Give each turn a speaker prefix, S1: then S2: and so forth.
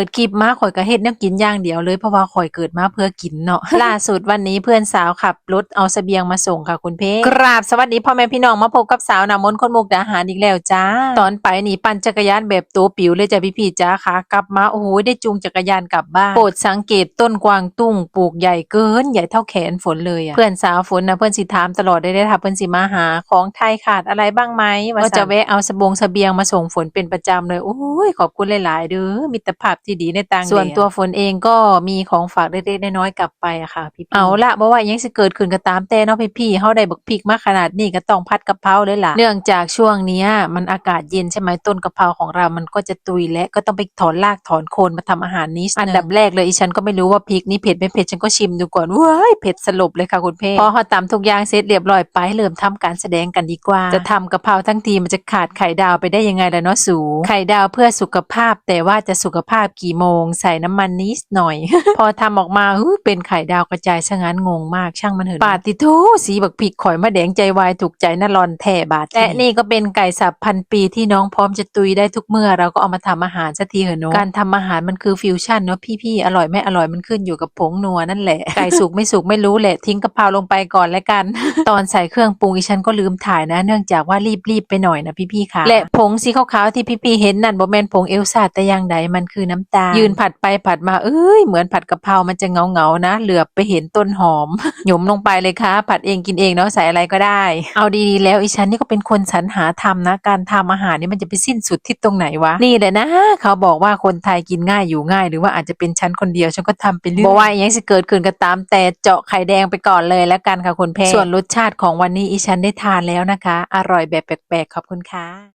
S1: ปิดคลิปมาข่อยก็เฮ็ดแนวกินอย่างเดียวเลยเพราะว่าข่อยเกิดมาเพื่อกินเนาะล่าสุดวันนี้เพื่อนสาวขับรถเอาเสบียงมาส่งค่ะคุณเพ่กราบสวัสดีพ่อแม่พี่น้องมาพบกับสาวนามนคนมุกดาหารอีกแล้วจ้า ตอนไปนี่ปั่นจักรยานแบบตัวปิ๋วเลยจ้ะพี่ๆจ้าค่ะกลับมาโอ้โหได้จูงจักรยานกลับบ้านโปรดสังเกตต้นกวางตุ้งปลูกใหญ่เกินใหญ่เท่าแขนฝนเลยอะเพื่อนสาวฝนนะเพื่อนสิถามตลอดได้ได้ค่ะเพื่อนสิมาหาของไทยขาดอะไรบ้างไหมว่าจะแวะเอาสบงเสบียงมาส่งฝนเป็นประจำเลยโอ้ยขอบคุณหลาย ๆ เด้อมิตรภาพที่ดีในต่างแดนส่วนตัวฝนเองก็มีของฝากเล็กๆน้อยๆกลับไปอะค่ะ พี่ๆเอาละบ่ว่าอิหยังสิเกิดขึ้นก็ตามแต่เนาะพี่ๆเฮาได้บักพริกมาขนาดนี้ก็ต้องพัดกะเพราเลยล่ะ เนื่องจากช่วงเนี้ยมันอากาศเย็นใช่ไหมต้นกะเพราของเรามันก็จะตุยและก็ต้องไปถอนรากถอนโคนมาทำอาหารนี้อันดับแรกเลยอีฉันก็ไม่รู้ว่าพริกนี้เผ็ดไม่เผ็ดฉันก็ชิมดูก่อนว้ายเผ็ดสลบเลยค่ะคุณเพ่พอเฮาตำทุกอย่างเสร็จเรียบร้อยไปเริ่มทำการแสดงกันดีกว่า จะทำกะเพราทั้งทีมันจะขาดไข่ดาวไปได้ยังไงล่ะเนาะสูไข่ดาวเพื่อสุขภาพแต่ว่าจะสุขภาพกี่โมง ใส่น้ำมันนิดหน่อย พอทำออกมาหูเป็นไข่ดาวกระจายชะงันงงมากช่างมันเถอะปาติโทสีบักพริกข่อยมาแดงใจวายถูกใจน่ารอนแท่บาทและนี่ก็เป็นไก่สับพันปีที่น้องพร้อมจะตุยได้ทุกเมื่อเราก็เอามาทำอาหารสักทีเหอะเนาะการทำอาหารมันคือฟิวชั่นเนาะพี่ๆอร่อยไม่อร่อยมันขึ้นอยู่กับผงนัวนั่นแหละไก่สุกไม่สุกไม่รู้แหละทิ้งกะเพราลงไปก่อนแล้วกัน ตอนใส่เครื่องปรุงอีฉันก็ลืมถ่ายนะ เนื่องจากว่ารีบๆไปหน่อยนะพี่ๆค่ะและผงสีขาวๆที่พี่ๆเห็นนั่นบ่แม่นผงเอลซ่าแต่อย่างใดมันคือน้ำตาล ยืนผัดไปผัดมาเอ้ยเหมือนผัดกะเพรามันจะเงาๆนะ เหลือบไปเห็นต้นหอม หยมลงไปเลยค่ะ ผัดเองกินเองเนาะใส่อะไรก็ได้ เอาดีๆแล้วอีฉันนี่ก็เป็นคนสรรหาทำนะ การทำอาหารนี่มันจะไปสิ้นสุดที่ตรงไหนวะ นี่แหละนะ เขาบอกว่าคนไทยกินง่ายอยู่ง่าย หรือว่าอาจจะเป็นฉันคนเดียวฉันก็ทำไปเรื่อยบอกว่าอยังจะเกิดขึ้นก็ตาม แต่เจาะไข่แดงไปก่อนเลยแล้วกันค่ะคุณแพ่ส่วนรสชาติของวันนี้อีฉันได้ทานแล้วนะคะ อร่อยแบบแปลกๆขอบคุณค่ะ